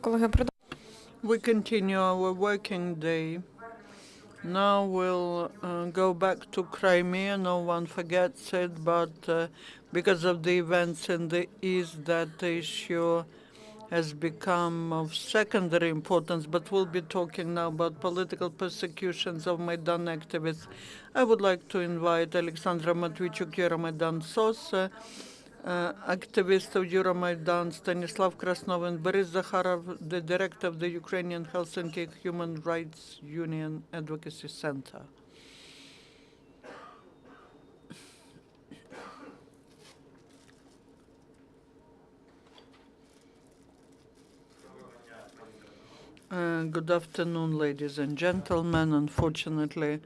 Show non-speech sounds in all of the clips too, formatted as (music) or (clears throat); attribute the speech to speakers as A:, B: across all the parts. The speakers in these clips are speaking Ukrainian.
A: Колеги, продовжуємо.
B: We continue our working day. Now we'll uh, go back to Crimea. No one forgets it, but uh, because of the events in the east, that issue has become of secondary importance. But we'll be talking now about political persecutions of Maidan activists. I would like to invite Alexandra Matvichuk, Euromaidan SOS, activist of Euromaidan, Stanislav Krasnovin, Boris Zakharov, the director of the Ukrainian Helsinki Human Rights Union Advocacy Center. Uh, good afternoon, ladies and gentlemen. Unfortunately,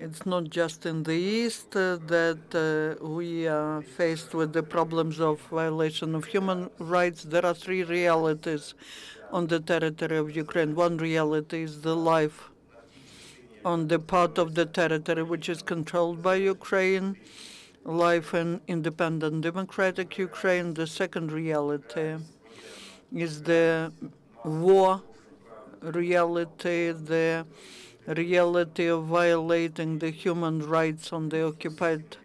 B: it's not just in the East uh, that uh, we are faced with the problems of violation of human rights. There are three realities on the territory of Ukraine. One reality is the life on the part of the territory which is controlled by Ukraine, life in independent democratic Ukraine. The second reality is the war reality, the reality of violating the human rights on the occupied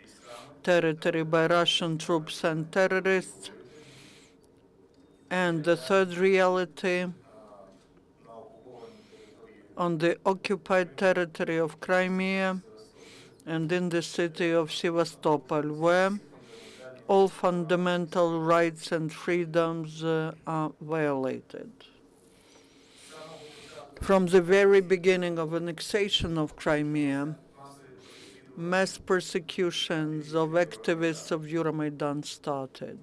B: territory by Russian troops and terrorists. And the third reality on the occupied territory of Crimea and in the city of Sevastopol, where all fundamental rights and freedoms uh, are violated. From the very beginning of annexation of Crimea, mass persecutions of activists of Euromaidan started.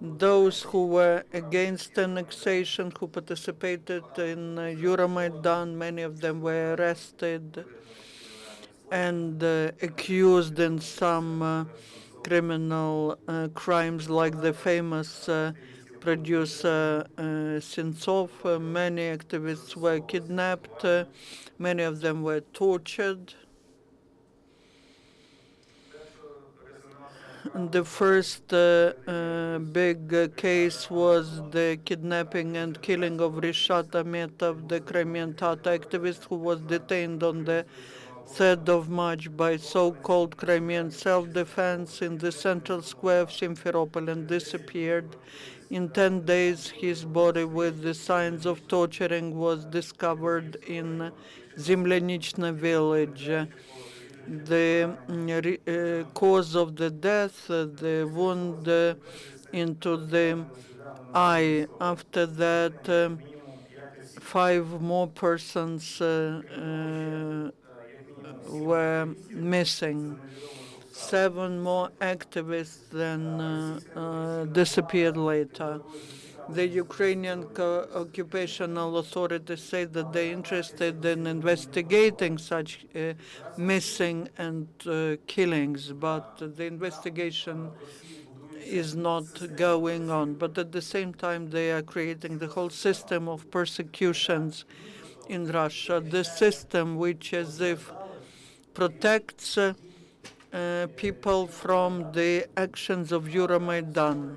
B: Those who were against annexation, who participated in uh, Euromaidan, many of them were arrested and uh, accused in some uh, criminal uh, crimes like the famous uh, producer uh, Sentsov. Uh, many activists were kidnapped, uh, many of them were tortured. The first uh, uh, big uh, case was the kidnapping and killing of Rishat Ametov, the Crimean Tatar activist who was detained on the 3rd of March by so-called Crimean self-defense in the central square of Simferopol and disappeared. In 10 days, his body with the signs of torturing was discovered in Zimlenichna village. The mm, uh, cause of the death, uh, the wound uh, into the eye. After that, um, five more persons uh, uh, were missing. Seven more activists then uh, uh, disappeared later. The Ukrainian occupational authorities say that they're interested in investigating such uh, missing and uh, killings, but the investigation is not going on. But at the same time, they are creating the whole system of persecutions in Russia, the system which, as if protects uh, people from the actions of Euromaidan.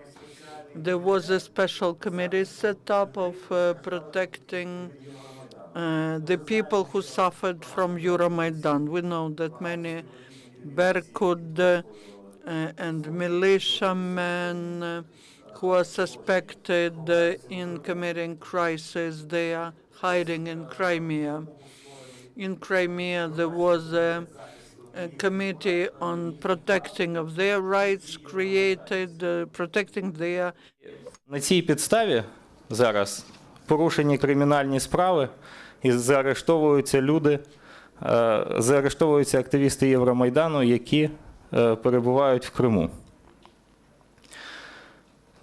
B: There was a special committee set up of uh, protecting uh, the people who suffered from Euromaidan. We know that many Berkut uh, uh, and militiamen uh, who are suspected uh, in committing crisis, they are hiding in Crimea. In Crimea, there was a committee on protecting of their rights created, uh, protecting their
C: На цій підставі зараз порушені кримінальні справи і заарештовуються люди, е, заарештовуються активісти Євромайдану, які е, перебувають в Криму.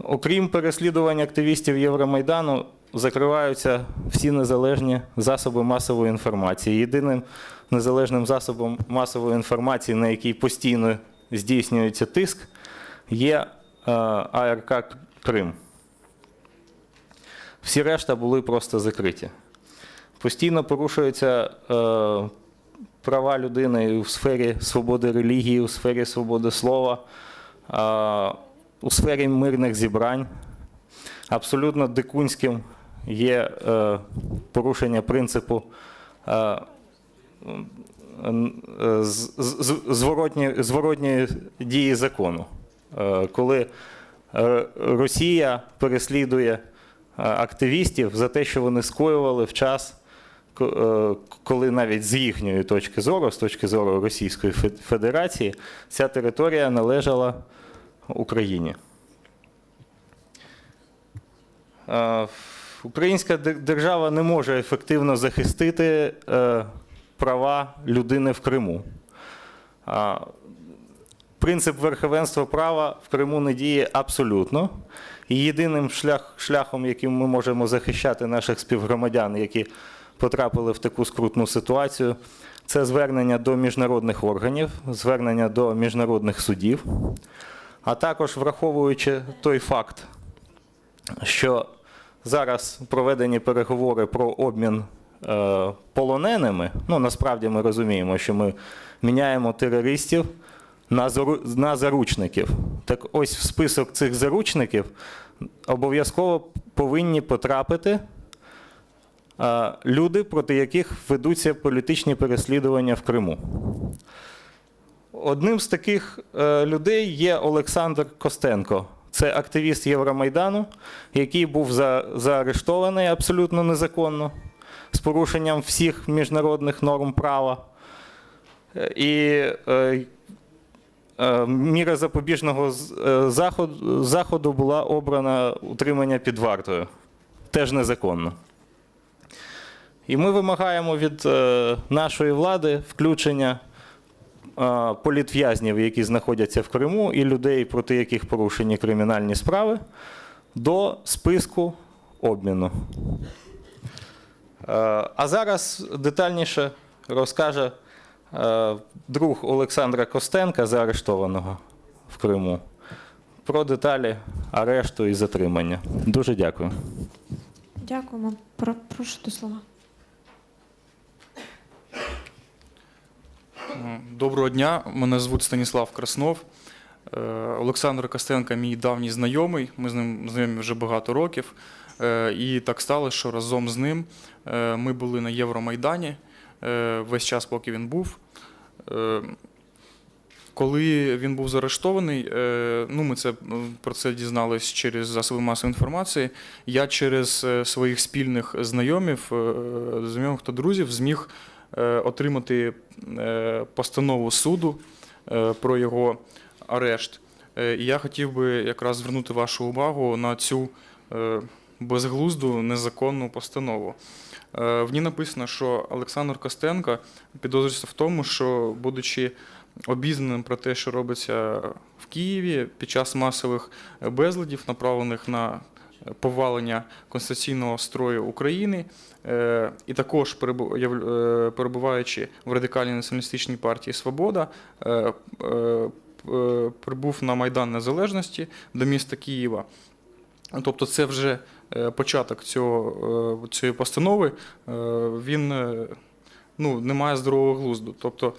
C: Окрім переслідувань активістів Євромайдану, закриваються всі незалежні засоби масової інформації. Єдиним незалежним засобом масової інформації, на який постійно здійснюється тиск, є е, АРК Крим. Всі решта були просто закриті. Постійно порушуються е, права людини у сфері свободи релігії, у сфері свободи слова. е, у сфері мирних зібрань. Абсолютно дикунським є порушення принципу е, зворотні- зворотньої дії закону. Е, Коли е, Росія переслідує активістів за те, що вони скоювали в час, коли навіть з їхньої точки зору, з точки зору Російської Федерації, ця територія належала Україні. Українська держава не може ефективно захистити права людини в Криму. Принцип верховенства права в Криму не діє абсолютно. І єдиним шлях, шляхом, яким ми можемо захищати наших співгромадян, які потрапили в таку скрутну ситуацію, це звернення до міжнародних органів, звернення до міжнародних судів, а також враховуючи той факт, що зараз проведені переговори про обмін полоненими. Ну, насправді ми розуміємо, що ми міняємо терористів на, на заручників. Так ось в список цих заручників обов'язково повинні потрапити е, люди, проти яких ведуться політичні переслідування в Криму. Одним з таких е, людей є Олександр Костенко. Це активіст Євромайдану, який був заарештований абсолютно незаконно, з порушенням всіх міжнародних норм права. Е, І е, е, міра запобіжного заходу, була обрана утримання під вартою. Теж незаконно. І ми вимагаємо від нашої влади включення політв'язнів, які знаходяться в Криму, і людей, проти яких порушені кримінальні справи, до списку обміну. А зараз детальніше розкаже е, друг Олександра Костенка, заарештованого в Криму, про деталі арешту і затримання. Дуже дякую.
A: Дякуємо. Про, прошу до слова.
D: Доброго дня, мене звуть Станіслав Краснов. Е, Олександр Костенко мій давній знайомий. Ми з ним знайомі вже багато років. Е, І так сталося, що разом з ним ми були на Євромайдані е, весь час, поки він був. Е, Коли він був заарештований, е, ну ми це про це дізнались через засоби масової інформації. Я через е, своїх спільних знайомів, е, знайомих та друзів зміг е, отримати е, постанову суду е, про його арешт. Е, І я хотів би якраз звернути вашу увагу на цю е, безглузду незаконну постанову. Е, В ній написано, що Олександр Костенко підозрюється в тому, що, будучи обізнаним про те, що робиться в Києві під час масових безладів, направлених на повалення конституційного строю України, е, і також е, перебуваючи в радикальній націоналістичній партії Свобода, прибув на Майдан Незалежності до міста Києва. Тобто, це вже початок цього, е, цієї постанови. Е, Він е, ну, не має здорового глузду. Тобто,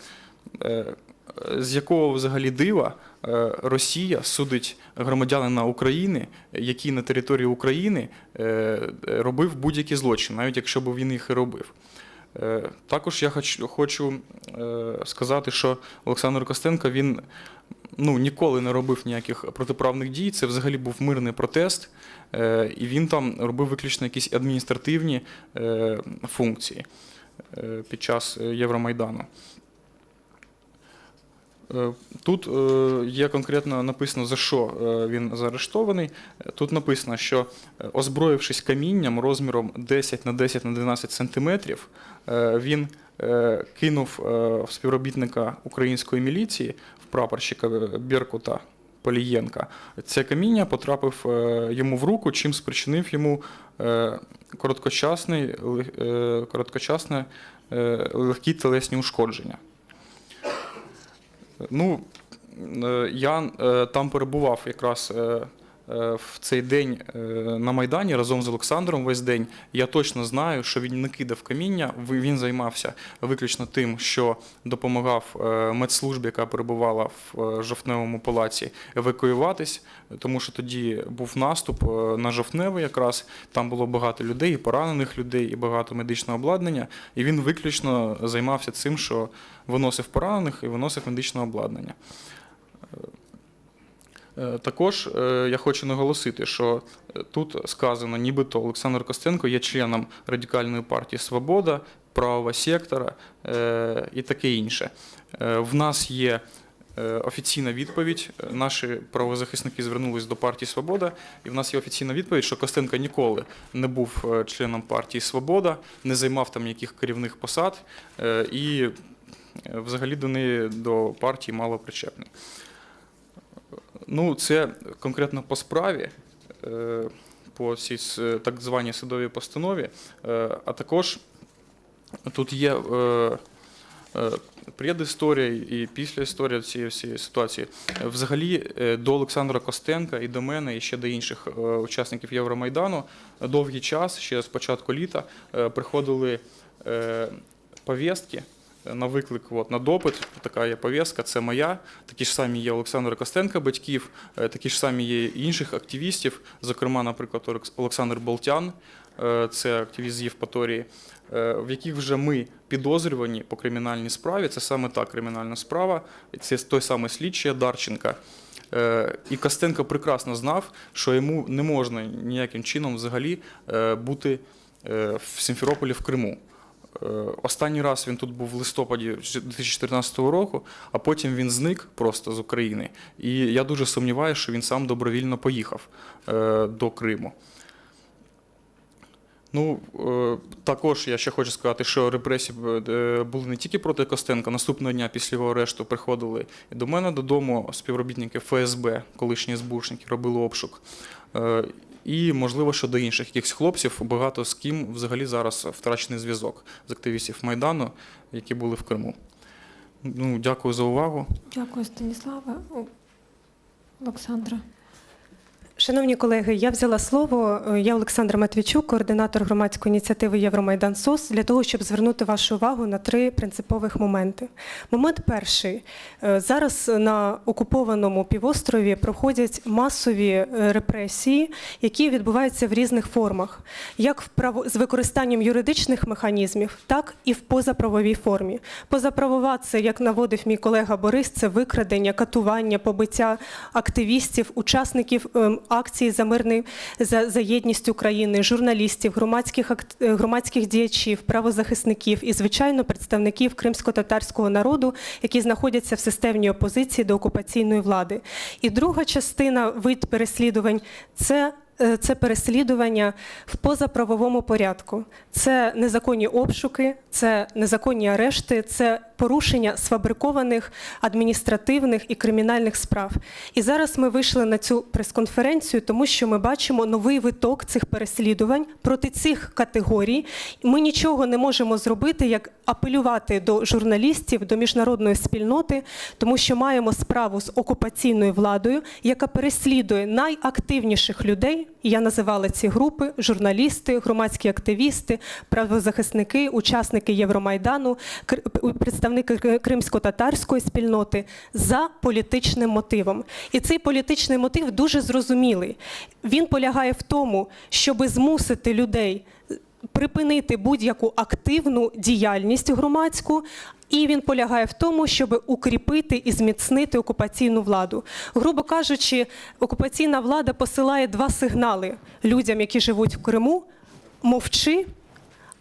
D: е, з якого взагалі дива е, Росія судить громадянина України, який на території України е, робив будь-які злочини, навіть якщо б він їх і робив. Е, Також я хочу, е, сказати, що Олександр Костенко він ну, ніколи не робив ніяких протиправних дій. Це взагалі був мирний протест, е, і він там робив виключно якісь адміністративні е, функції е, під час Євромайдану. Тут є конкретно написано, за що він заарештований. Тут написано, що озброївшись камінням розміром 10 на 10 на 12 сантиметрів, він кинув співробітника української міліції, прапорщика е, Беркута Полієнка. Це каміння потрапив е, йому в руку, чим спричинив йому е, короткочасне е, легкі телесні ушкодження. Ну, я там перебував якраз в цей день е, на Майдані разом з Олександром весь день. Я точно знаю, що він не кидав каміння. Він займався виключно тим, що допомагав е, медслужбі, яка перебувала в е, жовтневому палаці, евакуюватись, тому що тоді був наступ е, на жовтневий якраз. Там було багато людей, і поранених людей, і багато медичного обладнання. І він виключно займався цим, що виносив поранених і виносив медичне обладнання. Е, Також е, я хочу наголосити, що е, тут сказано, нібито Олександр Костенко є членом радикальної партії Свобода, правого сектора і таке інше. В нас є офіційна відповідь. Наші правозахисники звернулись до партії Свобода, і в нас є офіційна відповідь, що Костенко ніколи не був членом партії Свобода, не займав там яких керівних посад і взагалі до неї до партії мало причепний. Ну, це конкретно по справі, е, по цій так званій судовій постанові, е, а також тут є е, е, предісторія і після історія цієї всієї ситуації. Е, Взагалі е, до Олександра Костенка і до мене, і ще до інших е, учасників Євромайдану е, довгий час, ще з початку літа, е, приходили е, повістки на виклик, от, на допит. Така є повістка, це моя. Такі ж самі є Олександра Костенка, батьків, е, такі ж самі є інших активістів, зокрема, наприклад, Олекс- Олександр Болтян, е, це активіст з Євпаторії, е, в яких вже ми підозрювані по кримінальній справі. Це саме та кримінальна справа, це той самий слідчий Дарченка. І Костенко прекрасно знав, що йому не можна ніяким чином взагалі бути в Сімферополі в Криму. Е, Останній раз він тут був в листопаді 2014 року, а потім він зник просто з України. І я дуже сумніваюся, що він сам добровільно поїхав е, до Криму. Ну, е, також я ще хочу сказати, що репресії були не тільки проти Костенка. Наступного дня після його арешту приходили до мене додому співробітники ФСБ, колишні СБУшники, робили обшук. І, можливо, що до інших якихось хлопців, багато з ким взагалі зараз втрачений зв'язок з активістів Майдану, які були в Криму. Ну, дякую за увагу.
A: Дякую, Станіслава, Олександра.
E: Шановні колеги, я взяла слово. Я Олександра Матвійчук, координатор громадської ініціативи Євромайдан СОС, для того, щоб звернути вашу увагу на три принципових моменти. Момент перший. Е, Зараз на окупованому півострові проходять масові е, репресії, які відбуваються в різних формах, як в право... з використанням юридичних механізмів, так і в позаправовій формі. Позаправова це, як наводив мій колега Борис, це викрадення, катування, побиття активістів, учасників ем, акції за мирний за, за єдність України, журналістів, громадських е, громадських діячів, правозахисників і, звичайно, представників кримсько-татарського народу, які знаходяться в системній опозиції до окупаційної влади. І друга частина вид переслідувань це. е, Це переслідування в позаправовому порядку, це незаконні обшуки, це незаконні арешти, це порушення сфабрикованих адміністративних і кримінальних справ. І зараз ми вийшли на цю прес-конференцію, тому що ми бачимо новий виток цих переслідувань проти цих категорій. Ми нічого не можемо зробити, як апелювати до журналістів, до міжнародної спільноти, тому що маємо справу з окупаційною владою, яка переслідує найактивніших людей. Я називала ці групи: журналісти, громадські активісти, правозахисники, учасники Євромайдану, кр- представники кримсько-татарської спільноти за політичним мотивом. І цей політичний мотив дуже зрозумілий. Він полягає в тому, щоб змусити людей припинити будь-яку активну діяльність громадську. І він полягає в тому, щоб укріпити і зміцнити окупаційну владу. Грубо кажучи, окупаційна влада посилає два сигнали людям, які живуть в Криму: мовчи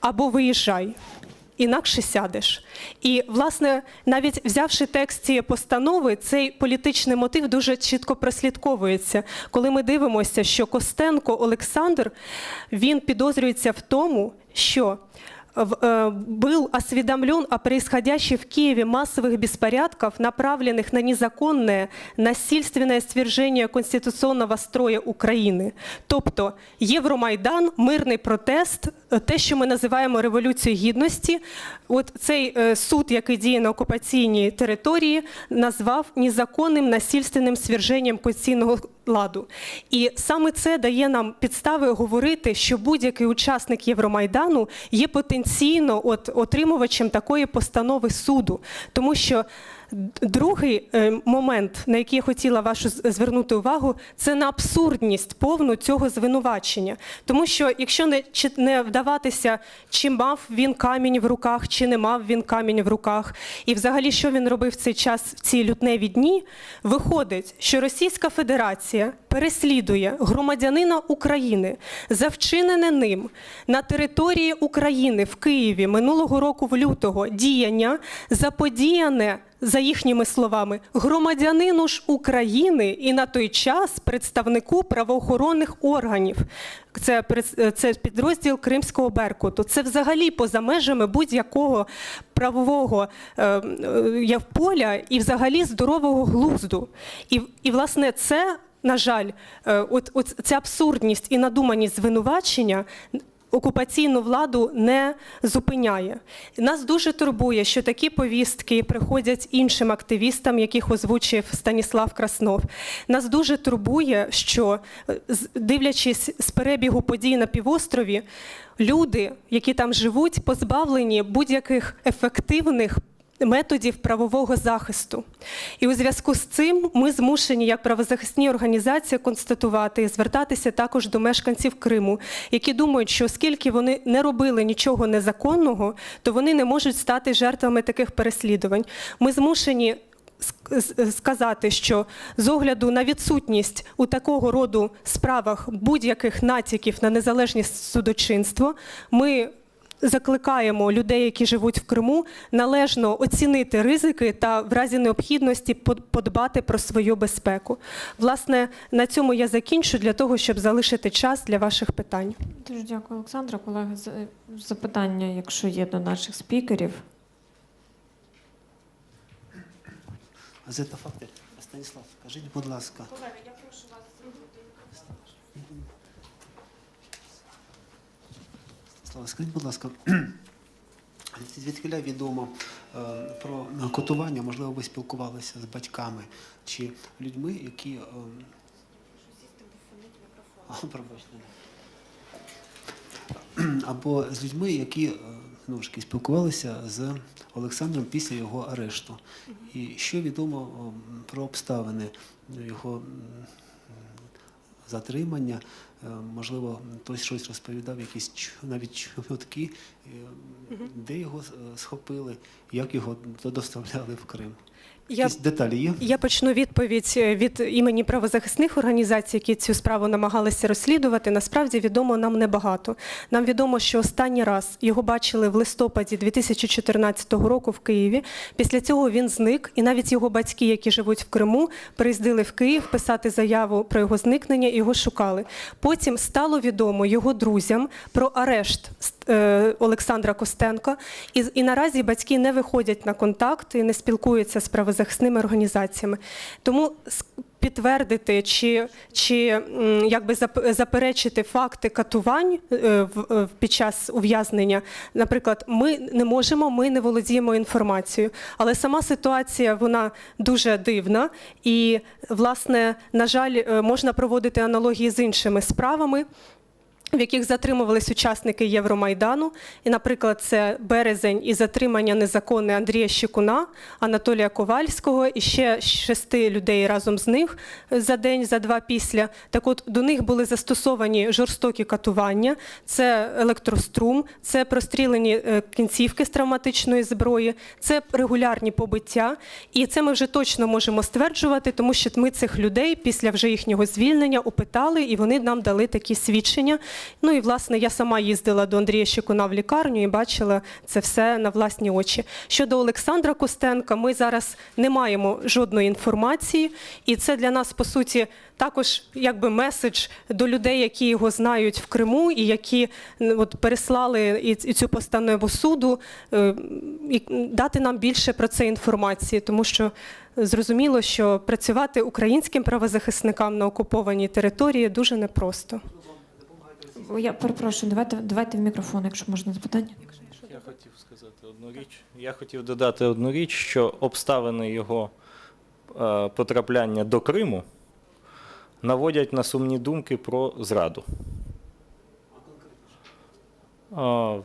E: або виїжджай Інакше сядеш. І, власне, навіть взявши текст цієї постанови, цей політичний мотив дуже чітко прослідковується. Коли ми дивимося, що Костенко Олександр він підозрюється в тому, що в- э, был осведомлен о происходящих в Киеве массовых беспорядках, направленных на незаконное насильственное свержение конституционного строя України. Тобто Євромайдан, мирний протест е, те, що ми називаємо революцією гідності, от цей е, суд, який діє на окупаційній території, назвав незаконним насильственним сверженням конституційного ладу. І саме це дає нам підстави говорити, що будь-який учасник Євромайдану є потенційно от, отримувачем такої постанови суду, тому що. Другий е, момент, на який я хотіла вашу звернути увагу, це на абсурдність повну цього звинувачення. Тому що якщо не, не вдаватися, чи мав він камінь в руках, чи не мав він камінь в руках, і взагалі, що він робив в цей час в ці лютневі дні, виходить, що Російська Федерація переслідує громадянина України за вчинене ним на території України в Києві минулого року в лютого діяння заподіяне. За їхніми словами, громадянину ж України і на той час представнику правоохоронних органів. Це, це підрозділ Кримського Беркуту. Це взагалі поза межами будь-якого правового е, е, явполя і взагалі здорового глузду. І, і власне, це, на жаль, е, от, от ця абсурдність і надуманість звинувачення окупаційну владу не зупиняє. Нас дуже турбує, що такі повістки приходять іншим активістам, яких озвучив Станіслав Краснов. Нас дуже турбує, що е, дивлячись з перебігу подій на півострові, люди, які там живуть, позбавлені будь-яких ефективних методів правового захисту. І у зв'язку з цим ми змушені, як правозахисні організації, констатувати і звертатися також до мешканців Криму, які думають, що оскільки вони не робили нічого незаконного, то вони не можуть стати жертвами таких переслідувань. Ми змушені сказати, що з огляду на відсутність у такого роду справах будь-яких натяків на незалежність судочинства, ми закликаємо людей, які живуть в Криму, належно оцінити ризики та в разі необхідності подбати про свою безпеку. Власне, на цьому я закінчу для того, щоб залишити час для ваших питань.
A: Дуже дякую, Олександра. Колеги, з- запитання, якщо є до наших спікерів.
F: Газета факти. Станіслав, скажіть, будь ласка. Слава, скажіть, будь ласка, (clears throat) звідкиля відомо е, про котування, можливо, ви спілкувалися з батьками чи людьми, які. е. (clears throat) Або з людьми, які е, знову ж спілкувалися з Олександром після його арешту. І що відомо про обставини його затримання? Е, Можливо, хтось щось розповідав, якісь навіть чутки, е, де його е, схопили, як його доставляли в Крим.
E: Я
F: деталі є?
E: Я почну відповідь від імені правозахисних організацій, які цю справу намагалися розслідувати. Насправді відомо нам небагато. Нам відомо, що останній раз його бачили в листопаді 2014 року в Києві. Після цього він зник, і навіть його батьки, які живуть в Криму, приїздили в Київ писати заяву про його зникнення і його шукали. Потім стало відомо його друзям про арешт е, Олександра Костенка. І, і наразі батьки не виходять на контакт і не спілкуються з правозахисними організаціями. Тому підтвердити чи, чи якби зап- заперечити факти катувань е, е, під час ув'язнення, наприклад, ми не можемо, ми не володіємо інформацією. Але сама ситуація вона дуже дивна, і власне, на жаль, е, можна проводити аналогії з іншими справами в яких затримувались учасники Євромайдану. І, наприклад, це березень і затримання незаконне Андрія Щекуна, Анатолія Ковальського і ще шести людей разом з них за день, за два після. Так от до них були застосовані жорстокі катування, це електрострум, це прострілені е, кінцівки з травматичної зброї, це регулярні побиття. І це ми вже точно можемо стверджувати, тому що ми цих людей після вже їхнього звільнення опитали, і вони нам дали такі свідчення. Ну і власне я сама їздила до Андрія Щекуна в лікарню і бачила це все на власні очі. Щодо Олександра Костенка, ми зараз не маємо жодної інформації, і це для нас по суті також якби меседж до людей, які його знають в Криму, і які от переслали і, цю постанову суду, е, і дати нам більше про це інформації, тому що зрозуміло, що працювати українським правозахисникам на окупованій території дуже непросто.
A: Я перепрошую, давайте, давайте в мікрофон, якщо можна запитання.
C: Я хотів сказати одну річ. Я хотів додати одну річ, що обставини його е, потрапляння до Криму наводять на сумні думки про зраду. А,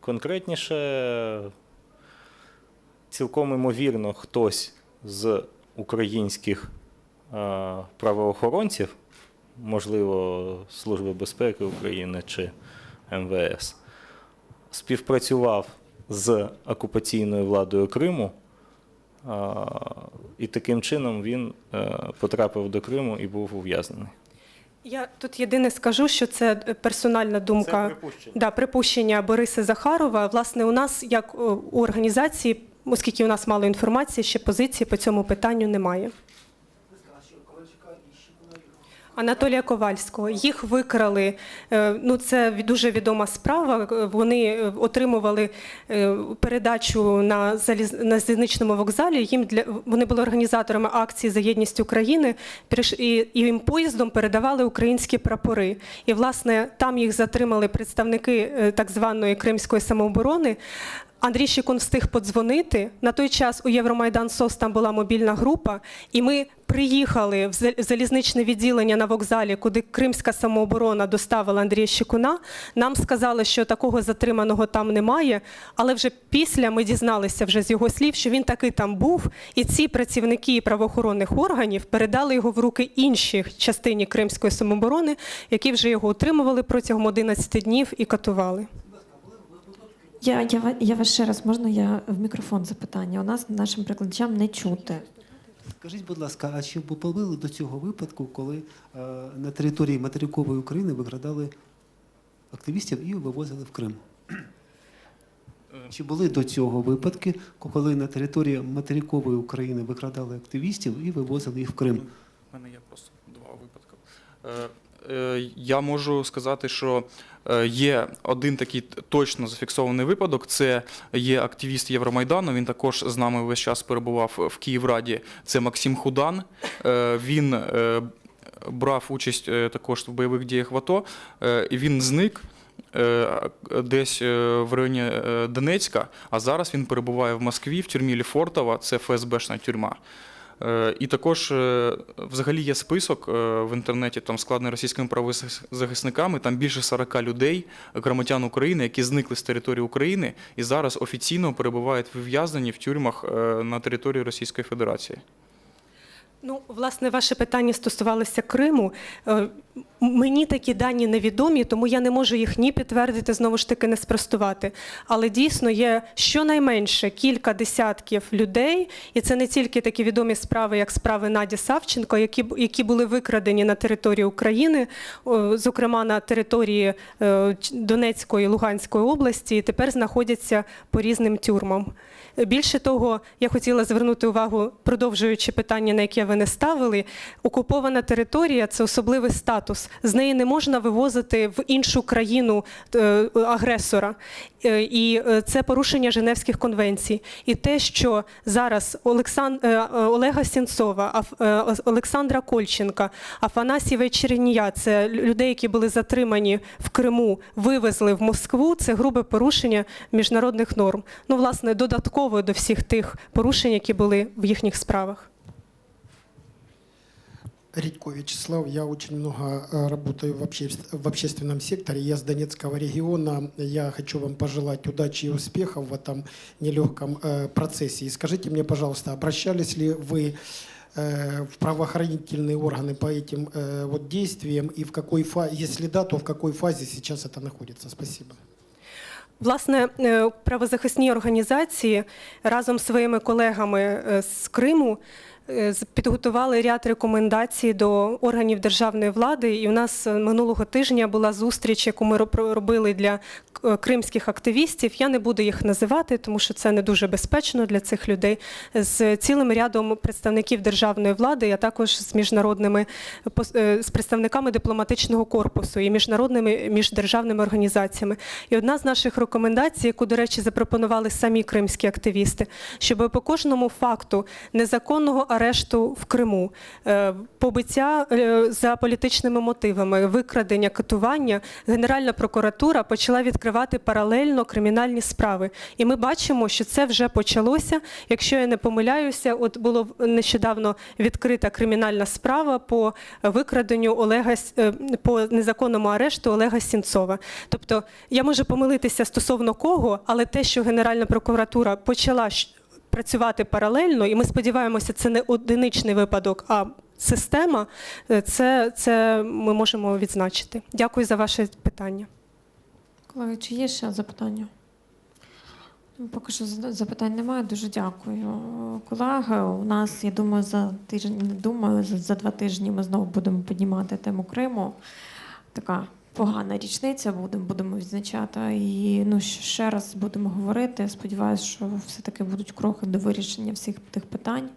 C: конкретніше, цілком імовірно, хтось з українських е, правоохоронців, можливо, Служби безпеки України чи МВС, співпрацював з окупаційною владою Криму, і таким чином він е, потрапив до Криму і був ув'язнений.
E: Я тут єдине скажу, що це е, персональна думка.
C: припущення.
E: Да, припущення Бориса Захарова. Власне, у нас, як у організації, оскільки у нас мало інформації, ще позиції по цьому питанню немає. Анатолія Ковальського. Їх викрали. е, Ну, це дуже відома справа. е, Вони е, отримували передачу на заліз... на залізничному вокзалі. Їм для вони були організаторами акції за єдність України. І, їм поїздом передавали українські прапори. І власне там їх затримали представники так званої кримської самооборони. Андрій Щекун встиг подзвонити. На той час у Євромайдан СОС там була мобільна група, і ми приїхали в залізничне відділення на вокзалі, куди Кримська самооборона доставила Андрія Щекуна. Нам сказали, що такого затриманого там немає. Але вже після ми дізналися вже з його слів, що він таки там був, і ці працівники правоохоронних органів передали його в руки іншій частині Кримської самооборони, які вже його утримували протягом 11 днів і катували.
A: Я, я, я вас ще раз можна я в мікрофон запитання? У нас нашим прикладачам не чути.
F: Скажіть, будь ласка, а чи були до цього випадку, коли е, на території материкової України викрадали активістів і вивозили в Крим? Чи були до цього випадки, коли на території материкової України викрадали активістів і вивозили їх в Крим?
D: У мене є просто два випадки. Е, Я можу сказати, що е, є один такий точно зафіксований випадок. Це є активіст Євромайдану. Він також з нами весь час перебував в Київраді. Це Максим Худан. Е, Він брав участь також в бойових діях в АТО. він зник. Десь в районі Донецька, а зараз він перебуває в Москві в тюрмі Ліфортова, це ФСБшна тюрма. Е, І також е, взагалі є список е, в інтернеті, там складений російськими правозахисниками, там більше 40 людей, громадян України, які зникли з території України і зараз офіційно перебувають в вив'язнені в тюрмах на території Російської Федерації.
E: Ну, власне, ваше питання стосувалося Криму. Е, Мені такі дані невідомі, тому я не можу їх ні підтвердити, знову ж таки, не спростувати. Але дійсно є щонайменше кілька десятків людей, і це не тільки такі відомі справи, як справи Наді Савченко, які, які були викрадені на території України, зокрема на території е, Донецької і Луганської області, і тепер знаходяться по різним тюрмам. Більше того, я хотіла звернути увагу, продовжуючи питання, на яке ви не ставили, окупована територія це особливий статус. З неї не можна вивозити в іншу країну е, агресора. Е, І е, це порушення Женевських конвенцій. І те, що зараз е, Олега Сінцова, Олександра Кольченка, Афанасія Чернія, це людей, які були затримані в Криму, вивезли в Москву. Це грубе порушення міжнародних норм. Ну, власне, додатково до всіх тих порушень, які були в їхніх справах.
G: Редько Вячеслав, я очень много э, работаю в, обще- в общественном секторе, я с Донецкого региона. Я хочу вам пожелать удачи и успехов в этом нелегком э, процессе. И скажите мне, пожалуйста, обращались ли вы э, в правоохранительные органы по этим э, вот действиям и в какой фазе, если да, то в какой фазе сейчас это находится? Спасибо.
E: Власне, е, правозахисні організації разом з своїми колегами е, з Криму е, з- підготували ряд рекомендацій до органів державної влади. І у нас е, минулого тижня була зустріч, яку ми роб- робили для е, кримських активістів. Я не буду їх називати, тому що це не дуже безпечно для цих людей. З цілим рядом представників державної влади, а також з міжнародними е, з представниками дипломатичного корпусу і міжнародними міждержавними організаціями. І одна з наших рекомендацій, яку, до речі, запропонували самі кримські активісти, щоб по кожному факту незаконного арешту в Криму, е, побиття е, за політичними мотивами, викрадення, катування, Генеральна прокуратура почала відкривати паралельно кримінальні справи. І ми бачимо, що це вже почалося. Якщо я не помиляюся, от було нещодавно відкрита кримінальна справа по викраденню Олега е, по незаконному арешту Олега Сінцова. Тобто я можу помилитися стосовно кого, але те, що Генеральна прокуратура почала працювати паралельно, і ми сподіваємося, це не одиничний випадок, а система. е, Це, це ми можемо відзначити. Дякую за ваше питання.
A: Колеги, чи є ще запитання? Ну, Поки що запитань немає. Дуже дякую. Колеги, у нас, я думаю, за тиждень, не думаю, за, за два тижні ми знову будемо піднімати тему Криму. Така погана річниця будемо, будемо відзначати. І ну, ще раз будемо говорити. Сподіваюся, що все-таки будуть кроки до вирішення всіх тих питань.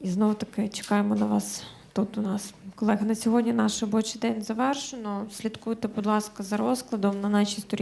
A: І знову таки чекаємо на вас тут у нас. Колеги, на сьогодні наш робочий день завершено. Слідкуйте, будь ласка, за розкладом на нашій сторінці.